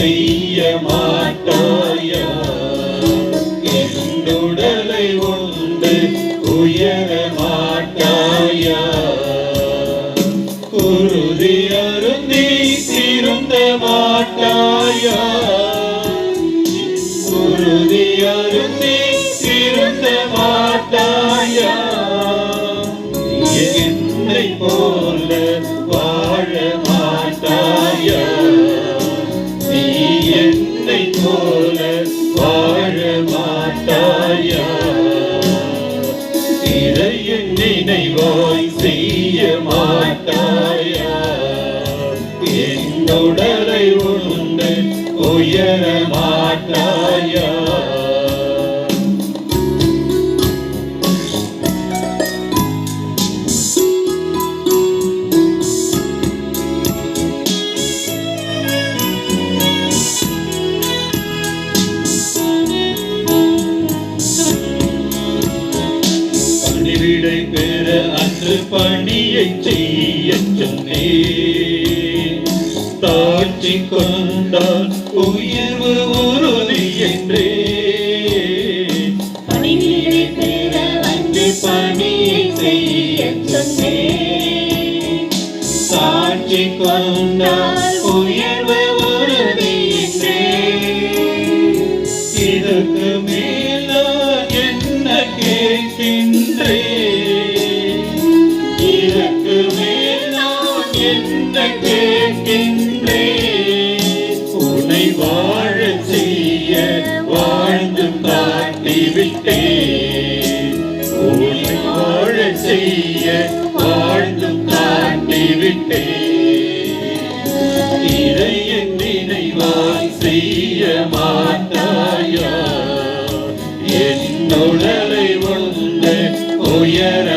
செய்ய மாட்டாயா என்னுடலை உண்டு உயர மாட்டாயா குருதி அருந்தி திருந்த மாட்டாயா குருதி அருந்தி திருந்த மாட்டாயா என்னை போல வாழ போல வாழ மாட்டாயா? இறையின் நினைவாய் செய்ய மாட்டாயா? என்னுடலை உண்டு உயர மாட்டாய்? பணிவிடை பெற அன்று பணியை செய்ய சொன்னே தாட்சி கொண்டால் உயர்வு உறுதி என்றே. சாட்சி கொண்டால் உயர்வு உறுதி என்ன கேட்கின்றே உன்னை வாழ செய்ய வாழ்ந்து காட்டிவிட்டே உன்னை வாழ செய்ய வாழ்ந்து காட்டிவிட்டே இறைய நினைவாய் செய்ய மாட்டாயா? என்னுடலை ஒன்று உயர